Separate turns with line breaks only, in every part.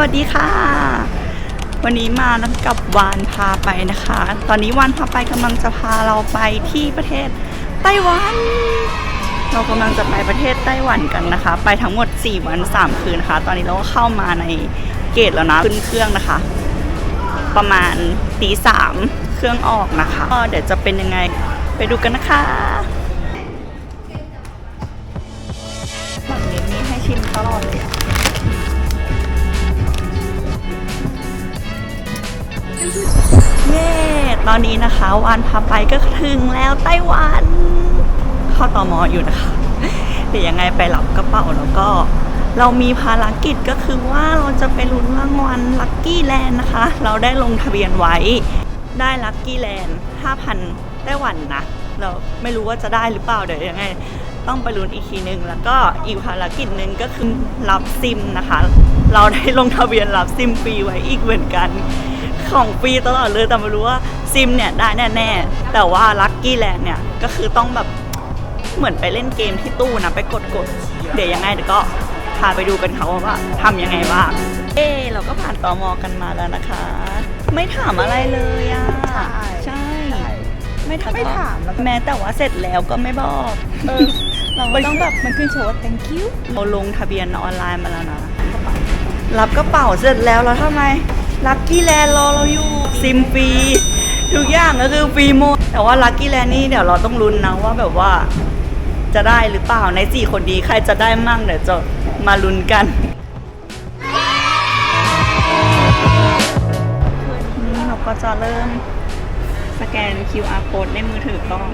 วัสดีค่ะ วันนี้มากับวานพาไปนะคะ ตอนนี้วานพาไปกำลังจะพาเราไปที่ประเทศไต้หวัน เรากำลังจะไปประเทศไต้หวันกันนะคะ ไปทั้งหมด 4 วัน 3 คืนนะคะ ตอนนี้เราก็เข้ามาในเกตแล้วนะขึ้นเครื่องนะคะ ประมาณตีสามเครื่องออกนะคะก็เดี๋ยวจะเป็นยังไงไปดูกันนะคะ เย้ตอนนี้นะคะ วานพาไปก็ถึงแล้วไต้หวัน เข้าตอมออยู่นะคะ เดี๋ยวยังไงไปรับกระเป๋าแล้วก็ เรามีภารกิจก็คือว่าเราจะไปลุ้นรางวัลลัคกี้แลนด์นะคะ เราได้ลงทะเบียนไว้ ได้ลัคกี้แลนด์5,000ไต้หวันนะ เราไม่รู้ว่าจะได้หรือเปล่าเดี๋ยวยังไง ต้องไปลุ้นอีกทีนึง แล้วก็อีกภารกิจหนึ่งก็คือรับซิมนะคะ เราได้ลงทะเบียนรับซิมฟรีไว้อีกเหมือนกัน ของฟรีตลอดเลยแต่ไม่รู้ว่าซิมเนี่ยได้แน่ๆ แต่ว่าลัคกี้แลนด์เนี่ยก็คือต้องแบบเหมือนไปเล่นเกมที่ตู้นะไปกดกดๆเดี๋ยวยังไงเดี๋ยวก็พาไปดูกันค่ะว่าทำยังไงบ้างเอ๊เราก็ผ่านตอมอกันมาแล้วนะคะ ไม่ถามอะไรเลยอะ
ใช่
ใช่ ไม่ถาม
ไม่ถามแล้วก็
แม้แต่ว่าเสร็จแล้วก็ไม่บอก
เออ
เราก็ต้องแบบ
มันขึ้นโชว์ว่า thank you
เราลงทะเบียนออนไลน์มาแล้วนะรับกระเป๋าเสร็จแล้วแล้วทำไม ลัคกี้แลนด์รอเราอยู่ซิมฟรีทุกอย่างก็คือฟรีหมดแต่ว่าลัคกี้แลนด์นี่เดี๋ยวเราต้องลุ้นนะว่าแบบว่าจะได้หรือเปล่าในสี่คนดีใครจะได้มั่งเดี๋ยวจะมาลุ้นกันนี่เราก็จะเริ่มสแกน QR code ในมือถือกล้อง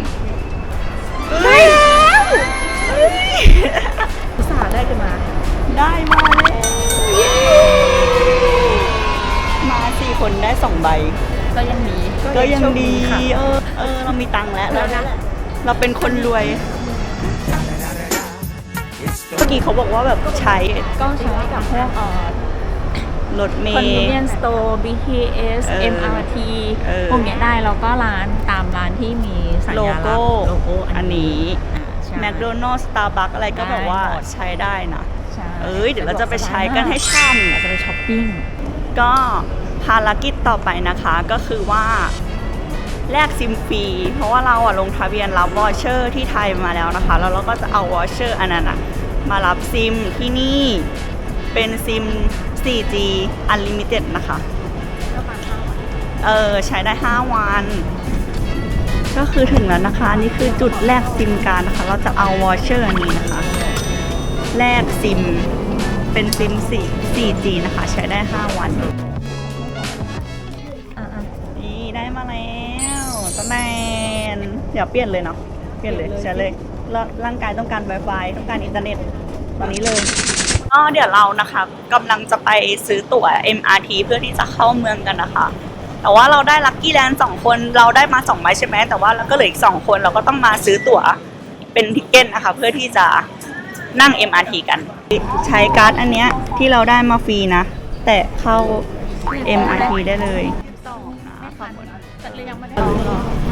เฮ้ย
อุตส่าห์ได้กันมา
ได้มาแล้วเย้มาสี่ คนได้สองใบ
ก็ยังมี
ก็ยังดี
ค่ะ
เออ เออ เรามีตังค์แล้ว
แล้วนะ
เราเป็นคนรวย เมื่อกี้เขาบอกว่าแบบใช้
ก็ใช้กับพวกเอ่อ
รถเมย์
convenience store BTS
เออ
MRT
เออ
พวกเนี้ยได้แล้วก็ร้านตามร้านที่มีสัญ
โล
ญาลัก
โก้
ษณ์โลโก้
อันนี้
อ่าใช่
แมคโดนัลด์สตาร์บัคอะไรก็แบบว่า
ได้หมด
ใช้ได้นะ
ใช่
เอ้ยเดี๋ยวเราจะไปใช้กันให้ช่ำ
เราจะไปช้อปปิ้ง
ก็ ภารกิจต่อไปนะคะก็คือว่าแลกซิมฟรีเพราะว่าเราอะลงทะเบียนรับวอเชอร์ที่ไทยมาแล้วนะคะ แล้วเราก็จะเอาวอเชอร์อันนั้นอะมารับซิมที่นี่เป็นซิม 4G Unlimited นะคะเออใช้ได้ 5 วัน ก็คือถึงแล้วนะคะ นี่คือจุดแลกซิมการนะคะ เราจะเอาวอเชอร์อันนี้นะคะ แลกซิมเป็นซิม4 4G นะคะ ใช้ได้ 5 วัน นเดี๋ยวเปลี่ยนเลยเนาะ เปลี่ยนเลยใช่เลยแล้วร่างกายต้องการ Wi-Fi ต้องการอินเทอร์เน็ตตอนนี้เลยก็เดี๋ยวเรานะคะกำลังจะไปซื้อตั๋ว MRT เพื่อที่จะเข้าเมืองกันนะคะ แต่ว่าเราได้ลัคกี้แลนด์สองคนเราได้มาสองใบใช่ไหมแต่ว่าเราก็เหลืออีกสองคนเราก็ต้องมาซื้อตั๋วเป็นทิกเก็ตนะคะเพื่อที่จะนั่ง MRT กัน ใช้การ์ดอันเนี้ยที่เราได้มาฟรีนะ แต่เข้า MRT ได้เลยสองนะ
ไม่ทันแต่เลยยังไม่ได้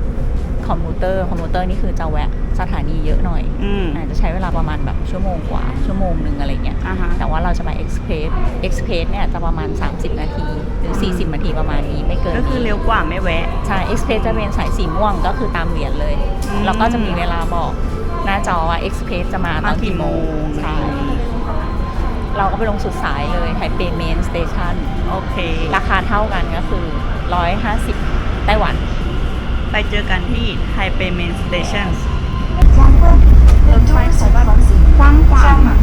คอมมูเตอร์คอมมูเตอร์นี่คือจะแวะสถานีเยอะหน่อย
อืม
อาจจะใช้เวลาประมาณแบบชั่วโมงกว่า ชั่วโมงหนึ่งอะไรเงี้ย
อ่าฮะ
แต่ว่าเราจะไปเอ็กซ์เพรสเอ็กซ์เพรสเนี่ยจะประมาณ 30 นาที หรือ 40 นาทีประมาณนี้ไม่เกิน
ก็คือ
นี้
เร็วกว่าไม่แวะ
ใช่เอ็กซ์เพรสจะเป็นสายสีม่วงก็คือตามเหรียญเลย
อืม
แล้วก็จะมีเวลาบอกหน้าจอว่าเอ็กซ์เพรสจะมาตอนกี่โมง
มากี่โมง
ใช่เราก็ไปลงสุดสายเลยไทเปเมนสเตชัน
โอเค
ราคาเท่ากันก็คือ 150 ไต้หวัน
ไปเจอกันที่ไทเปเมนสเตชัน
รถไฟเขาแบบ
กว้างกว้าที่แบ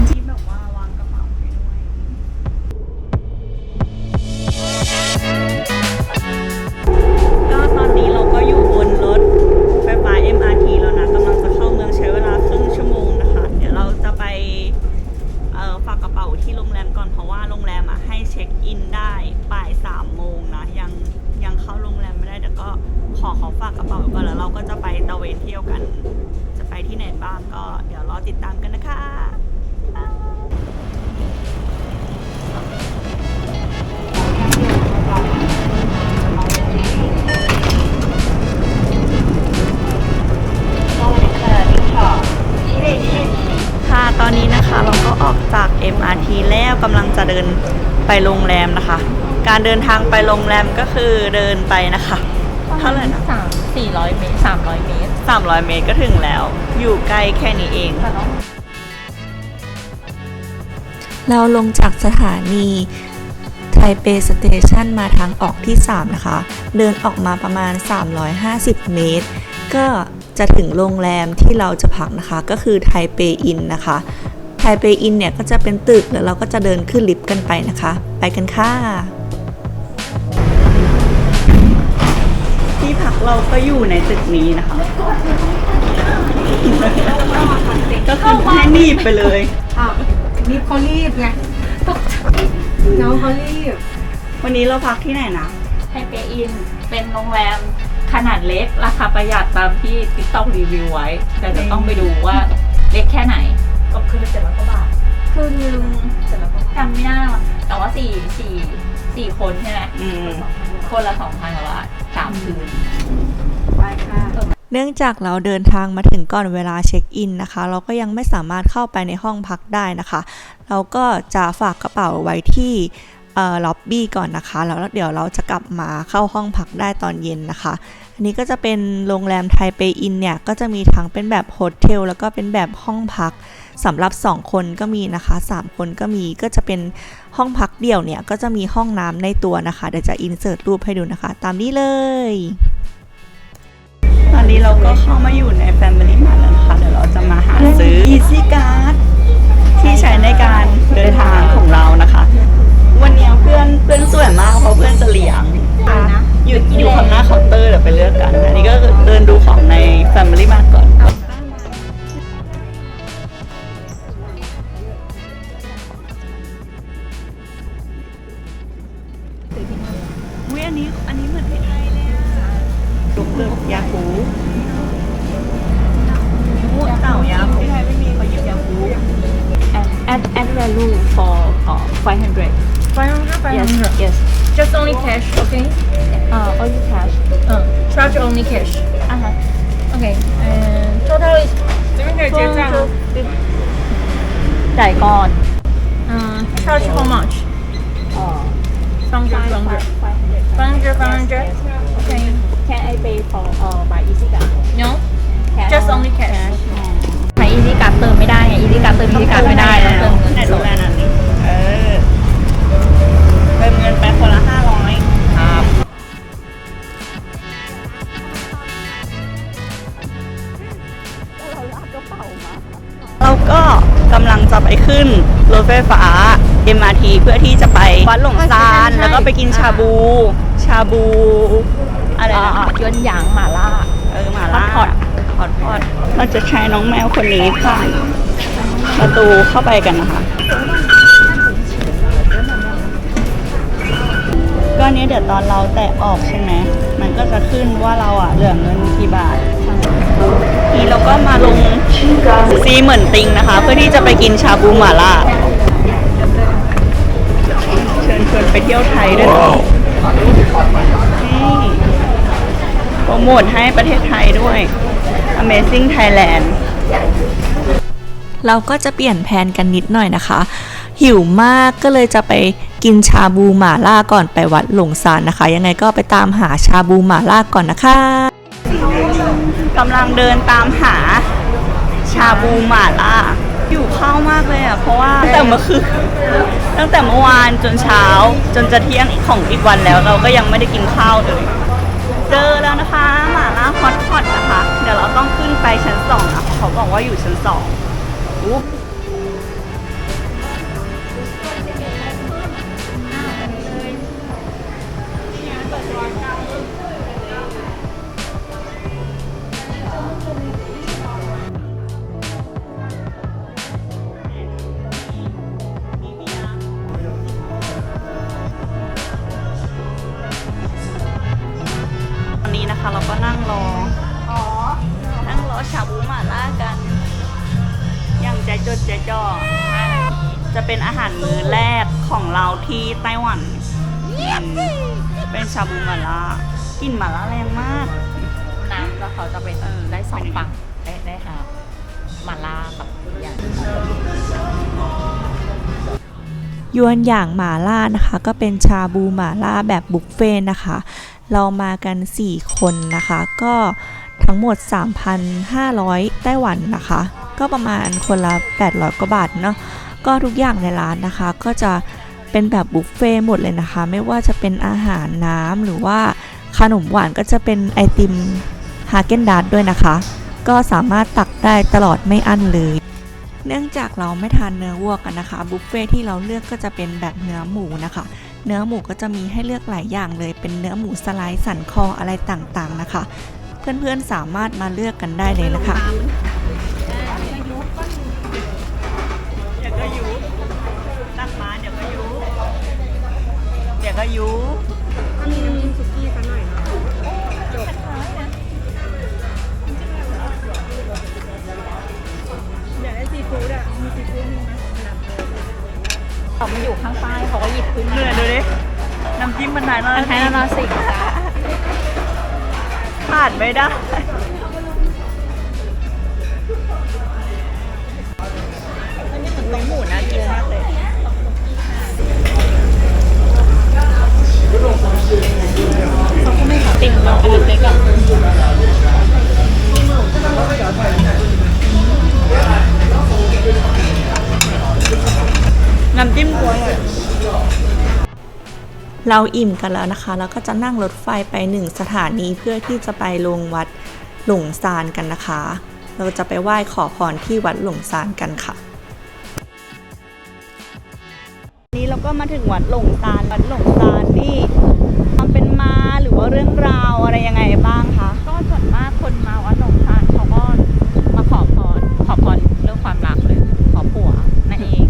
เดินไปโรงแรมนะคะ การเดินทางไปโรงแรมก็คือเดินไปนะคะ เท่าไหร่นะ
สามสี่ร้อยเมตรสามร้อยเมตร
300 เมตรก็ถึงแล้ว อยู่ใกล้แค่นี้เอง
แต่ต้อง
เราลงจากสถานีไทเปสเตชันมาทางออกที่ 3 นะคะ เดินออกมาประมาณ 350 เมตร ก็จะถึงโรงแรมที่เราจะพักนะคะ ก็คือไทเปอินนะคะ ไทเปอินเนี่ยก็จะเป็นตึกแล้วเราก็จะเดินขึ้นลิฟต์กันไปนะคะ ไปกันค่ะ
ที่พักเราก็อยู่ในตึกนี้นะคะ ก็คือให้หนีบไปเลย
อ้าวนี่เขารีบไงน้องเขารีบ
วันนี้เราพักที่ไหนนะ
ไทเปอิน เป็นโรงแรมขนาดเล็ก ราคาประหยัดตามที่ติ๊กต็อกรีวิวไว้ แต่จะต้องไปดูว่าเล็กแค่ไหน
ก็คือเจ็ดร้อยกว่าบาท
คืนนึงจำไม่ได้ว่ะแต่ว่าสี่สี่สี่คนใช่ไหม
อืม
คนละสองพันกว่าบาทสามคืน
ไปค่ะ
เนื่องจากเราเดินทางมาถึงก่อนเวลาเช็คอินนะคะ เราก็ยังไม่สามารถเข้าไปในห้องพักได้นะคะ เราก็จะฝากกระเป๋าไว้ที่ล็อบบี้ก่อนนะคะ แล้วเดี๋ยวเราจะกลับมาเข้าห้องพักได้ตอนเย็นนะคะ อันนี้ก็จะเป็นโรงแรมไทเปอินเนี่ย ก็จะมีทั้งเป็นแบบโฮเทลแล้วก็เป็นแบบห้องพักสำหรับ 2 คนก็มีนะคะ 3 คนก็มีก็จะเป็นห้องพักเดี่ยวเนี่ย ก็จะมีห้องน้ำในตัวนะคะ เดี๋ยวจะอินเสิร์ตรูปให้ดูนะคะ ตามนี้เลย
ตอนนี้เราก็เข้ามาอยู่ใน Family Mart แล้วนะคะ เดี๋ยวเราจะมาหาซื้อ Easy Card ที่ใช้ในการเดินทางของเรานะคะ วันนี้เพื่อนเพื่อนสวยมากเพราะเพื่อนจะเลี้ยง อยู่อยู่ข้างหน้าเคาน์เตอร์เดี๋ยวไปเลือกกัน อันนี้ก็เดินดูของใน Family Mart ก่อนวิอันนี้อันนี้เหมือนที่ไทยเลยอะลูกเลือกยาคูเต่ายาคูที่ไทยไม่มีเขาหยิบยาคู
and add add value for uh, 500
500
yes yes
just only cash okay
uh only cash
uh, charge only cash
อ่ะฮะ
okay and total is 这边可以结账吗
จ่ายก่อน
uh, charge how much
เอ่อ
500 500 500 500 okay
can I pay for uh by easy card
no
Cash
just only cash
ใช้ easy card เติมไม่ได้ไง easy card เติม easy card ไม่ได้ต้องเติมเงิน
ไหน
ส
ดู
ด
แลนั่นนี่เออเติมเงินไปคนละ กำลังจะไปขึ้นรถไฟฟ้า MRT เพื่อที่จะไปวัดหลงซานแล้วก็ไปกินชาบู ชาบู อะไร
อ่า
นะ
ยวนหยางหม่าล่า
เออหมาล่า
ฮอต
ฮอตพอดเราจะใช้น้องแมวคนนี้ผ่านประตูเข้าไปกันนะคะก็อันนี้เดี๋ยวตอนเราแตะออกใช่ไหมมันก็จะขึ้นว่าเราอะเหลือเงินกี่บาท นี่เราก็มาลงซีเหมือนติงนะคะ เพื่อที่จะไปกินชาบูหม่าล่าเชิญชวนไปเที่ยวไทยด้วยนะนี่โปรโมทให้ประเทศไทยด้วย Amazing Thailand
เราก็จะเปลี่ยนแผนกันนิดหน่อยนะคะ หิวมากก็เลยจะไปกินชาบูหม่าล่าก่อนไปวัดหลงซานนะคะ ยังไงก็ไปตามหาชาบูหม่าล่าก่อนนะคะ
กำลังเดินตามหาชาบูหม่าล่าอยู่เข้ามากเลยอะ เพราะว่าตั้งแต่เมื่อคืนตั้งแต่เมื่อวานจนเช้า จนจะเที่ยงของอีกวันแล้วเราก็ยังไม่ได้กินข้าวเลย เจอแล้วนะคะหม่าล่าฮอตพอตนะคะ เดี๋ยวเราต้องขึ้นไปชั้นสองนะเขาบอกว่าอยู่ชั้นสองอุ๊บ ที่ไต้หวันอืมเป็นชาบูหม่าล่ากลิ่นหม่าล่าแรงมาก
น้ำแล้วเขาจะเป็น
เออ
ได้สอง
เป็นยังไง
ฝั่งได้ได้ค่ะหม่าล่ากับอย่าง
ยวนอย่างหมาล่านะคะ ก็เป็นชาบูหมาล่าแบบบุฟเฟ่ต์นะคะ เรามากัน 4 คนนะคะ ก็ทั้งหมด 3,500 ไต้หวันนะคะ ก็ประมาณคนละ 800 กว่าบาทเนาะก็ทุกอย่างในร้านนะคะ ก็จะ เป็นแบบบุฟเฟ่ต์หมดเลยนะคะ ไม่ว่าจะเป็นอาหารน้ำหรือว่าขนมหวานก็จะเป็นไอติมฮาเกนดาร์ด้วยนะคะ ก็สามารถตักได้ตลอดไม่อั้นเลย เนื่องจากเราไม่ทานเนื้อวัวกันนะคะ บุฟเฟ่ที่เราเลือกก็จะเป็นแบบเนื้อหมูนะคะ เนื้อหมูก็จะมีให้เลือกหลายอย่างเลย เป็นเนื้อหมูสไลด์สันคออะไรต่างๆนะคะ เพื่อนๆสามารถมาเลือกกันได้เลยนะคะ
เดี๋ยวก็ยุ
ถ้ามีน้ำจิ้มสุกี้สักหน่อยเนาะ
เดี๋ยวไอ้ซีฟู้ดอะ มีซีฟู้ดมีไหม
เขามันอยู่ข้างใต้เขาก็หยิบขึ้น
เห
มา
นื่อยดูดิน้ำจิ้มมันนายนอน
มันใช้นอนสิงจ้า
ขาดไม่ได้ ติ่
งลงอันเล็กๆอะ
น้ำจิ้มกล้วย
เราอิ่มกันแล้วนะคะ แล้วก็จะนั่งรถไฟไปหนึ่งสถานีเพื่อที่จะไปลงวัดหลงซานกันนะคะ เราจะไปไหว้ขอพรที่วัดหลงซานกันค่ะ
นี้เราก็มาถึงวัดหลงซาน วัดหลงซานนี่ ว่าเรื่องราวอะไรยังไงบ้างคะ
ก็ส่วนมากคนมาวัดหลงทานเขาก็มาขอพรขอพรเรื่องความรักเลยขอผัวนั่นเอง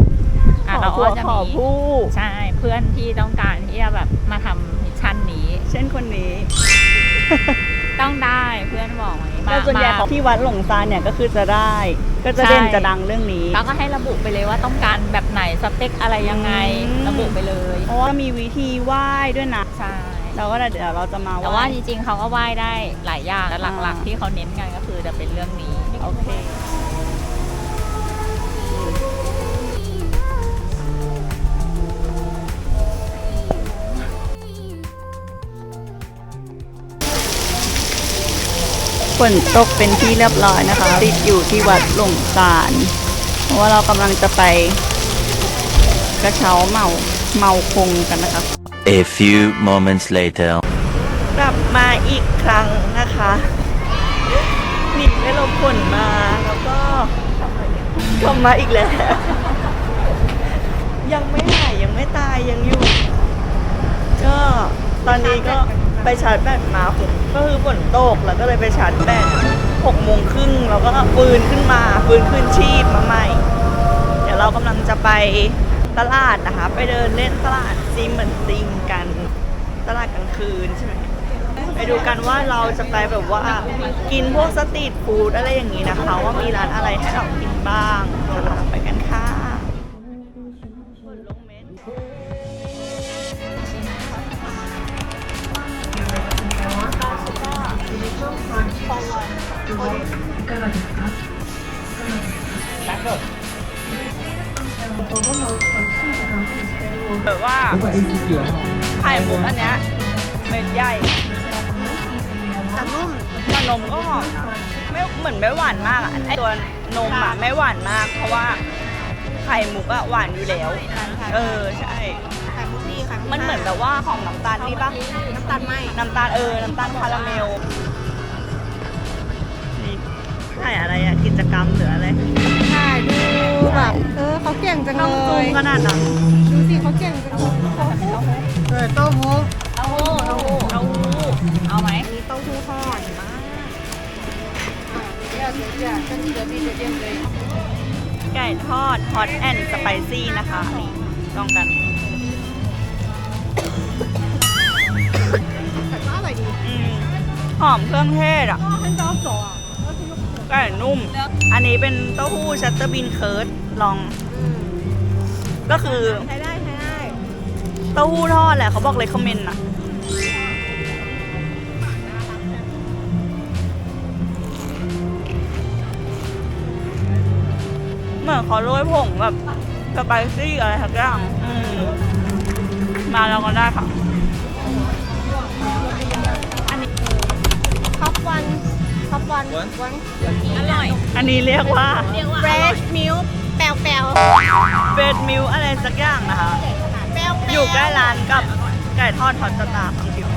อะเราก็จะ
ขอ
มี
ผู้
ใช่เพื่อนที่ต้องการที่จะแบบมาทำมิชชั่นนี้
เช่นคนนี้
ต้องได้เพื่อนบอกไว้มา
แต่ส่วนใหญ่
มา
ของที่วัดหลงซานเนี่ยก็คือจะได้ ก็จะเด่น
ใช่
จะดังเรื่องนี้
แล้วก็ให้ระบุไปเลยว่าต้องการแบบไหนสเปคอะไรยังไง
อืม
ระบุไปเลย
เพราะว่ามีวิธีไหว้ด้วยนะ
ใช่
เราก็เดี๋ยวเราจะมาไห
แต่ว่าจริงๆเขาก็ไหว้ได้หลายอย่างแต่หลัก
อ่า
ๆที่เขาเน้นกันก็คือจะเป็นเรื่องนี้
โอเคฝนตกเป็นที่เรียบร้อยนะคะ ติดอยู่ที่วัดหลงซานเพราะว่าเรากำลังจะไปกระเช้าเมาเมาคงกันนะคะ
A few moments later.
กลับมาอีกครั้งนะคะหนีไม่ลมฝนมาแล้วก็กลับมาอีกแล้ว ยังไม่หายยังไม่ตายยังอยู่ ก็ตอนนี้ก็ไปชาร์จแบตมาผมก็คือฝนตกแล้วก็เลยไปชาร์จแบตหกโมงครึ่งแล้วก็ฟื้นขึ้นมาฟื้นขึ้นชีพมาใหม่ เดี๋ยวเรากำลังจะไป ตลาดนะคะ ไปเดินเล่นตลาดซีเหมือนซิงกันตลาดกลางคืนใช่ไหมไปดูกันว่าเราจะไปแบบว่ากินพวกสตรีทฟู้ดอะไรอย่างนี้นะคะ ว่ามีร้านอะไรให้เรากินบ้างนะคะไปกันค่ะ แบบว่าไข่หมูอันเนี้ยเม็ดใหญ่แต่นุ่มแต่นมก็หอมนะไม่เหมือนไม่หวานมากอะไอตัวนมอะไม่หวานมาก เพราะว่าไข่มุกอะหวานอยู่แล้ว เออใช่
ไข่มุกดีไข่มุก
มันเหมือนแบบว่าของน้ำตาลนี่ปะ
น้ำตาลไหม
น้ำตาลเออ น้ำตาลคาราเมลนี่ถ่ายอะไรอะกิจกรรมหรืออะไร
ใช่ดูแบบเออเขาเก่งจัง
ต้อง
เล
ซู
ย
มขนาดนั้น
ดูสิเขาเก่งจังเลยเออเต้าหู้
เต้าหู้เต้าหู้
เอา
เอาไหม
อันนี้เต้าหู้ทอดมากเดี๋ยวเดี๋ยวเดี๋ยวเดี๋ยวมีเดี๋ยวเดี๋ยวเลย
ไก่ทอดฮอตแอนด์สไปซี่นะคะนี่ลองกัน
แต่ก็อร่อยดี
อืมหอมเครื่องเทศอะ
ให้เจ้าสอง
ไก่นุ่ม อันนี้เป็นเต้าหู้ชัตเตอร์บินเคิร์ดลอง ก็คือ
ใช้ได้ใช้ได้
เต้าหู้ทอดแหละเขาบอกเลยคอมเมนต์อะเหมือนเขาโรยผงแบบผสไปซี่อะไรสักอย่างอืมมาแล้วก็ได้ค่ะ
ท็อปวันท็อปวันวัน
อร่อย
อันนี้เรียกว่า
เรียกว่า
เฟรชมิล แปลวแปลว
เบดมิลอะไรสักอย่างนะคะ
แปลว
อยู่ใกล้ร้านกับไก่ทอดทอดสตาร์ของคิว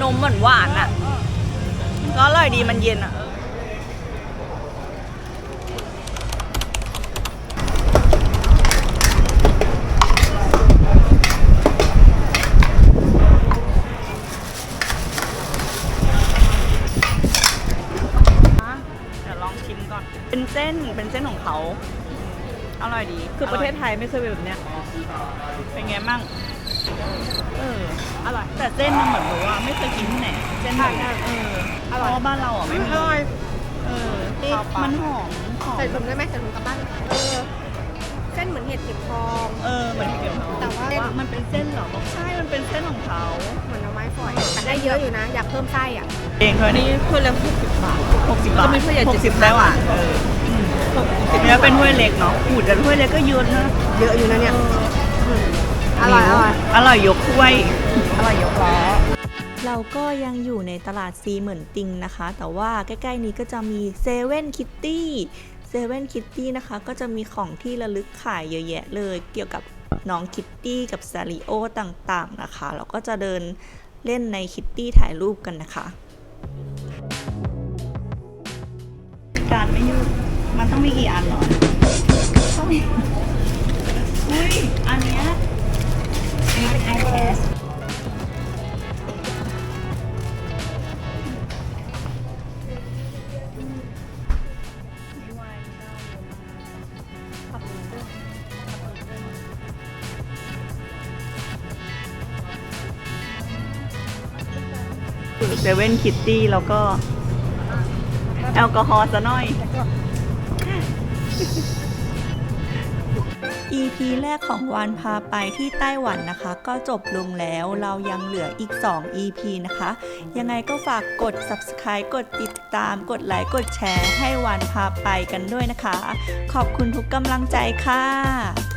นมหวานหวานๆอะก็อร่อยดีมันเย็นอะเดี๋ย เส้นเป็นเส้นของเขา อร่อยดี
คือประเทศไท
ย
ยไม่เคยเป็นแบบเนี้ย
เป็นไงมั่ง เออ อร่อย แต่เส้นมันเหมือนแบบว่าไม่เคยกินที่ไหน เส้นแบบเนี้ยเออเพราะว่าบ้านเราอะไม่มี
อร่อย
เออ มันหอมหอม
ใส่ถุงได้ไหมใส่ถุงกลับบ้านเออเส้นเหมือนเห็ดเข็มทอง
เออ เหมือนที่เกี่ยว
แต่ว่า
มันเป็นเส้นเหรอบอกใช่ มันเป็นเส้นของเขา
เหมือนหน่อไม้ฝอยแต่ได้เยอะอยู่นะ อยากเพิ่มไส้อะ
เองเท่านี้
ถ้วยละหกสิบบาท
หกสิบบาท
ก็มีถ้วยใหญ่
หกสิบ
75
ได้หวานเออ เนื้อเป็นถ้วยเล็กเนาะอูดแต่ถ้วยเล็กก็เยอะนะ
เยอะอยู่นะเนี่ย อร่อยอร่อย
อร่อยยกถ้วย อร่อยยกล้อ
เราก็ยังอยู่ในตลาดซีเหมือนติงนะคะ แต่ว่าใกล้ๆนี้ก็จะมีเซเว่นคิตตี้เซเว่นคิตตี้นะคะ ก็จะมีของที่ระลึกขายเยอะแยะเลย เกี่ยวกับน้องคิตตี้กับซาริโอต่างๆนะคะ เราก็จะเดินเล่นในคิตตี้ถ่ายรูปกันนะคะ
การไม่ยืด มันต้องมีกี่อันเหรอต้องมีอุ้ย อันเนี้ยอันนี้เป็นไอแคสเซเว่นคิตตี้แล้วก็แอลกอฮอล์ซะหน่อย
EP แรกของวานพาไปที่ไต้หวันนะคะ ก็จบลงแล้วเรายังเหลืออีก 2 EP นะคะ ยังไงก็ฝากกด subscribe กดติดตาม กดไลค์กดแชร์ให้วานพาไปกันด้วยนะคะ ขอบคุณทุกกำลังใจค่ะ